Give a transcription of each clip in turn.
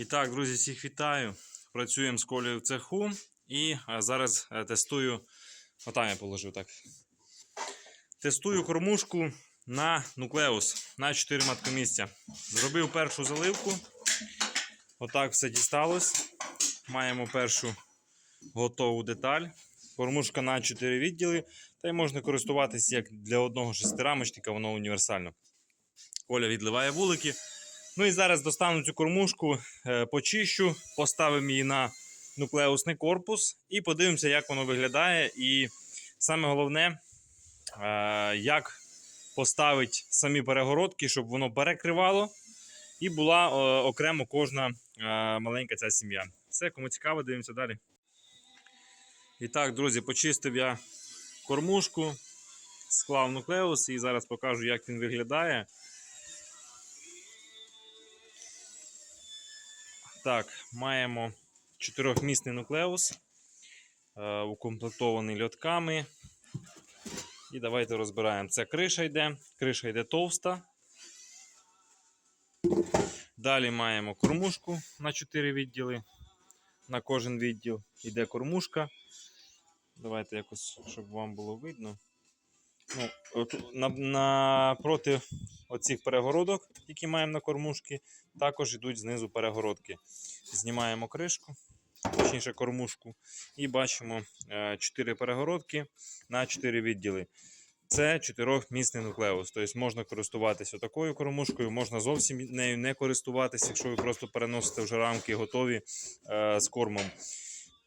І так, друзі, всіх вітаю. Працюємо з колею в цеху і е, зараз е, тестую. Отам я положив так. Тестую кормушку на нуклеус на 4 маткомісця. Зробив першу заливку. Отак все дісталось. Маємо першу готову деталь. Кормушка на 4 відділи. Та й можна користуватися як для одного шестирамочника, воно універсально. Оля відливає вулики. Ну і зараз достану цю кормушку, е, почищу, поставимо її на нуклеусний корпус і подивимося, як воно виглядає. І саме головне, е, як поставити самі перегородки, щоб воно перекривало і була е, окремо кожна маленька ця сім'я. Все, кому цікаво, дивимося далі. І так, друзі, почистив я кормушку, склав нуклеус і зараз покажу, як він виглядає. Так, маємо чотирьохмісний нуклеус, е, укомплектований льотками. І давайте розбираємо. Це криша йде, криша йде товста. Далі маємо кормушку на 4 відділи. На кожен відділ йде кормушка. Давайте якось, щоб вам було видно. Ну, от, на, напроти оцих перегородок, які маємо на кормушки, також йдуть знизу перегородки. Знімаємо кришку, точніше кормушку, і бачимо 4 перегородки на 4 відділи. Це чотирьохмісний нуклеус. Тобто можна користуватися такою кормушкою, можна зовсім нею не користуватися, якщо ви просто переносите вже рамки готові е, з кормом.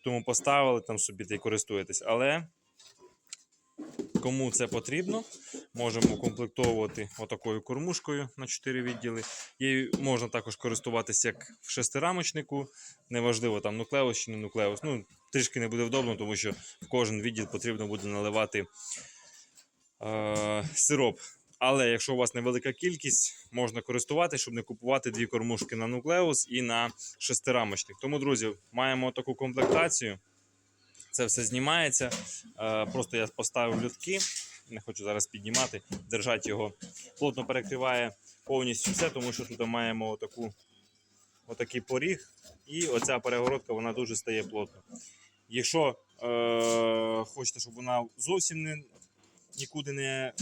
Тому поставили там собі та й користуєтесь. Але кому це потрібно, можемо укомплектовувати отакою кормушкою на 4 відділи. Її можна також користуватися як в шестирамочнику. Неважливо, там нуклеус чи не нуклеус. Ну, трішки не буде вдобно, тому що в кожен відділ потрібно буде наливати е, сироп. Але якщо у вас невелика кількість, можна користуватися, щоб не купувати дві кормушки на нуклеус і на шестирамочник. Тому, друзі, маємо таку комплектацію. Це все знімається. Е, Просто я поставив льотки, не хочу зараз піднімати, держати його. Плотно перекриває повністю все, тому що тут маємо отаку, отакий поріг, і оця перегородка вона дуже стає плотно. Якщо е, хочете, щоб вона зовсім не, нікуди не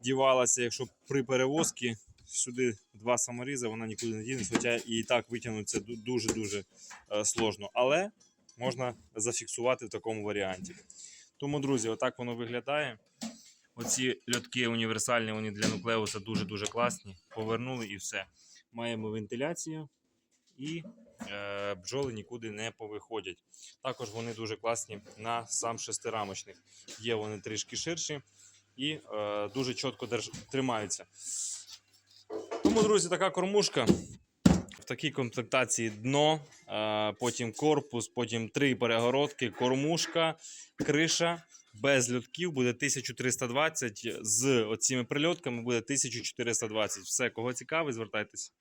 дівалася, якщо при перевозці сюди два саморізи, вона нікуди не дінеться, хоча і так ду- дуже-дуже е, сложно. Але можна зафіксувати в такому варіанті. Тому, друзі, отак воно виглядає. Оці льотки універсальні, вони для нуклеуса дуже-дуже класні. Повернули і все. Маємо вентиляцію і е, бджоли нікуди не повиходять. Також вони дуже класні на сам шестирамочник. Є вони трішки ширші і е, дуже чітко держ... тримаються. Тому, друзі, така кормушка. Такій комплектації дно, потім корпус, потім три перегородки, кормушка, криша. Без льотків буде 1320, з оціми прильотками буде 1420. Все, кого цікавить, звертайтеся.